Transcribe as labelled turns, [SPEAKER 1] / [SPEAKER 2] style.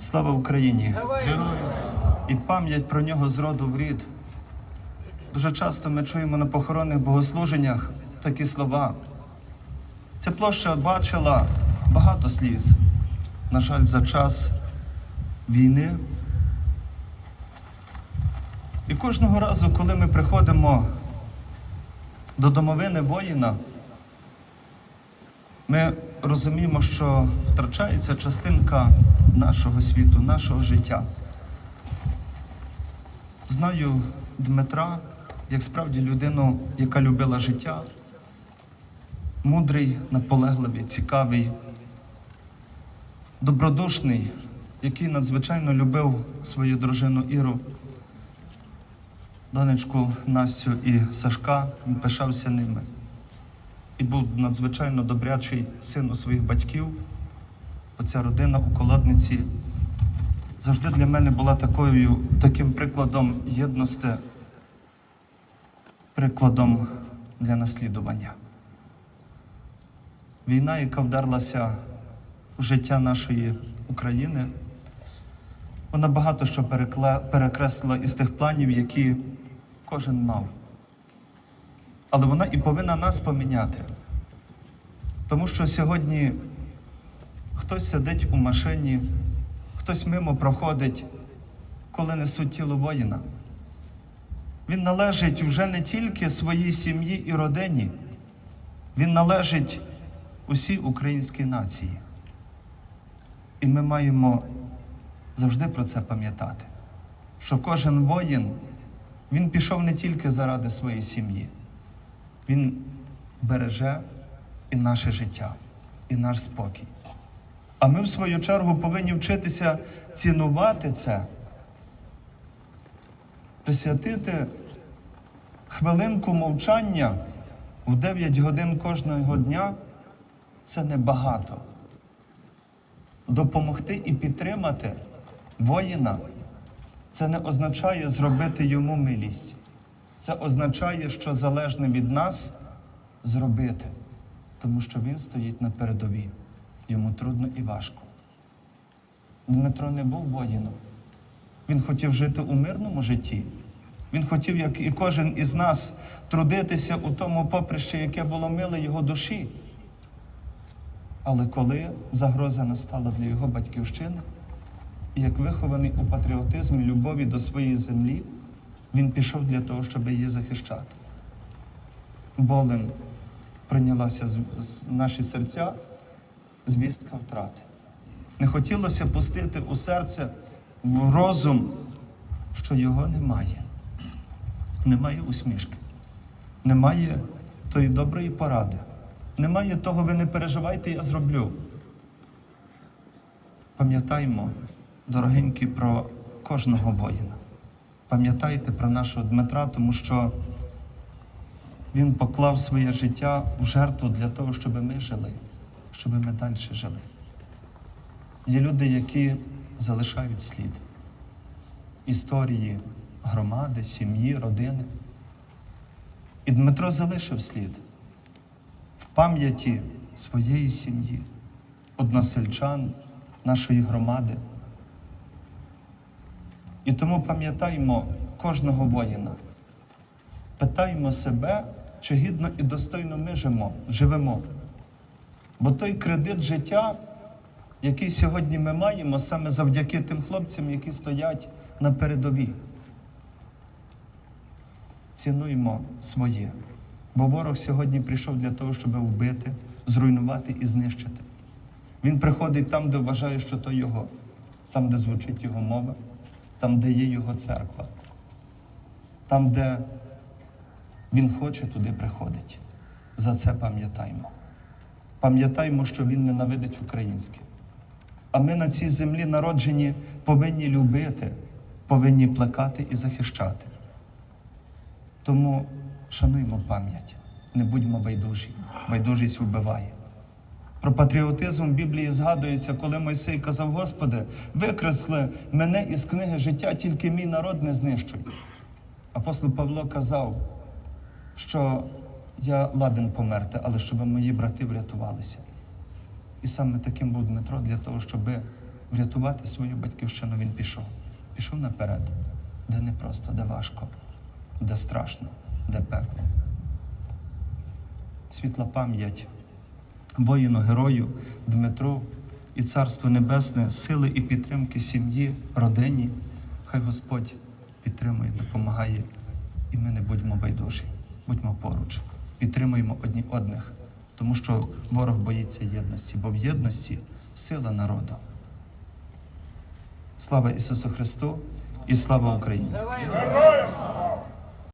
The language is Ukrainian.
[SPEAKER 1] Слава Україні! І пам'ять про нього з роду в рід. Дуже часто ми чуємо на похоронних богослуженнях такі слова. Ця площа бачила багато сліз. На жаль, за час війни. І кожного разу, коли ми приходимо до домовини воїна, ми розуміємо, що втрачається частинка нашого світу, нашого життя. Знаю Дмитра як справді людину, яка любила життя, мудрий, наполегливий, цікавий, добродушний, який надзвичайно любив свою дружину Іру, донечку Настю і Сашка, він пишався ними. І був надзвичайно добрячий син у своїх батьків. Оця родина у колодниці завжди для мене була такою, таким прикладом єдності, прикладом для наслідування. Війна, яка вдерлася в життя нашої України, вона багато що перекреслила із тих планів, які кожен мав. Але вона і повинна нас поміняти. Тому що сьогодні хтось сидить у машині, хтось мимо проходить, коли несуть тіло воїна. Він належить вже не тільки своїй сім'ї і родині, він належить усій українській нації. І ми маємо завжди про це пам'ятати, що кожен воїн, він пішов не тільки заради своєї сім'ї, він береже і наше життя, і наш спокій. А ми, в свою чергу, повинні вчитися цінувати це, присвятити хвилинку мовчання в 9 годин кожного дня це небагато. Допомогти і підтримати воїна це не означає зробити йому милість. Це означає, що залежне від нас зробити, тому що він стоїть на передовій. Йому трудно і важко. Дмитро не був воїном. Він хотів жити у мирному житті. Він хотів, як і кожен із нас, трудитися у тому поприщі, яке було миле його душі. Але коли загроза настала для його батьківщини, як вихований у патріотизмі, любові до своєї землі, він пішов для того, щоб її захищати. Болем прийнялася з, наші серця звістка втрати. Не хотілося пустити у серце в розум, що його немає. Немає усмішки, немає тої доброї поради, немає того, ви не переживайте, я зроблю. Пам'ятаймо, дорогенькі, про кожного воїна. Пам'ятайте про нашого Дмитра, тому що він поклав своє життя в жертву для того, щоб ми жили, щоб ми далі жили. Є люди, які залишають слід історії громади, сім'ї, родини. І Дмитро залишив слід в пам'яті своєї сім'ї, односельчан, нашої громади. І тому пам'ятаймо кожного воїна, питаймо себе, чи гідно і достойно ми живемо, живемо. Бо той кредит життя, який сьогодні ми маємо, саме завдяки тим хлопцям, які стоять на передовій. Цінуємо своє. Бо ворог сьогодні прийшов для того, щоб вбити, зруйнувати і знищити. Він приходить там, де вважає, що то його, там, де звучить його мова, там, де є його церква, там, де він хоче, туди приходить. За це пам'ятаймо. Пам'ятаймо, що він ненавидить українське. А ми на цій землі народжені повинні любити, повинні плекати і захищати. Тому шануймо пам'ять, не будьмо байдужі. Байдужість вбиває. Про патріотизм в Біблії згадується, коли Мойсей казав: Господи, викресли мене із книги життя, тільки мій народ не знищуй. Апостол Павло казав, що я ладен померти, але щоб мої брати врятувалися. І саме таким був Дмитро для того, щоб врятувати свою батьківщину він пішов. Пішов наперед, де непросто, де важко, де страшно, де пекло. Світла пам'ять воїну, герою Дмитру і Царство Небесне, сили і підтримки сім'ї, родині. Хай Господь підтримує, допомагає, і ми не будьмо байдужі, будьмо поруч, підтримуємо одні одних, тому що ворог боїться єдності, бо в єдності сила народу. Слава Ісусу Христу і слава Україні!